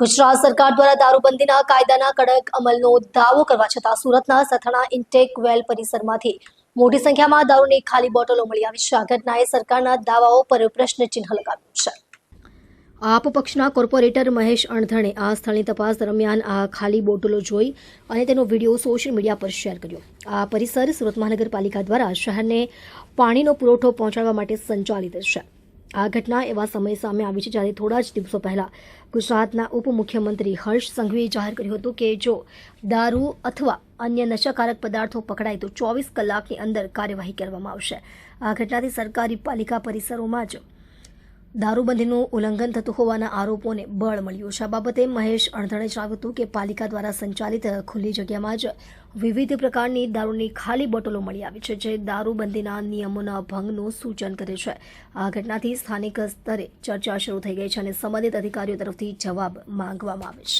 ગુજરાત સરકાર દ્વારા દારૂબંધીના કાયદાના કડક અમલનો દાવો કરવા છતાં સુરતના સથાણા ઇન્ટેક વેલ પરિસરમાંથી મોટી સંખ્યામાં દારૂની ખાલી બોટલો મળી આવી છે. આ ઘટનાએ સરકારના દાવાઓ પર પ્રશ્નચિહ્ન લગાવ્યું છે. આપ પક્ષના કોર્પોરેટર મહેશ અણધણે આ સ્થળની તપાસ દરમિયાન આ ખાલી બોટલો જોઈ અને તેનો વીડિયો સોશિયલ મીડિયા પર શેર કર્યો. આ પરિસર સુરત મહાનગરપાલિકા દ્વારા શહેરને પાણીનો પુરવઠો પહોંચાડવા માટે સંચાલિત છે. આ ઘટના એવા સમય સામે આવી છે જ્યારે થોડા જ દિવસો પહેલા ગુજરાતના ઉપમુખ્યમંત્રી હર્ષ સંઘવીએ જાહેર કર્યું હતું કે જો દારૂ અથવા અન્ય નશાકારક પદાર્થો પકડાય તો ચોવીસ કલાકની અંદર કાર્યવાહી કરવામાં આવશે. આ ઘટનાથી સરકારી પાલિકા પરિસરોમાં જ દારૂબંધીનું ઉલ્લંઘન થતું હોવાના આરોપોને બળ મળ્યું. છે આ બાબતે મહેશ અણધણે જણાવ્યું હતું કે પાલિકા દ્વારા સંચાલિત ખુલ્લી જગ્યામાં જ વિવિધ પ્રકારની દારૂની ખાલી બોટલો મળી આવી છે, જે દારૂબંધીના નિયમોના ભંગનું સૂચન કરે છે. આ ઘટનાથી સ્થાનિક સ્તરે ચર્ચા શરૂ થઈ ગઈ છે અને સંબંધિત અધિકારીઓ તરફથી જવાબ માંગવામાં આવે છે.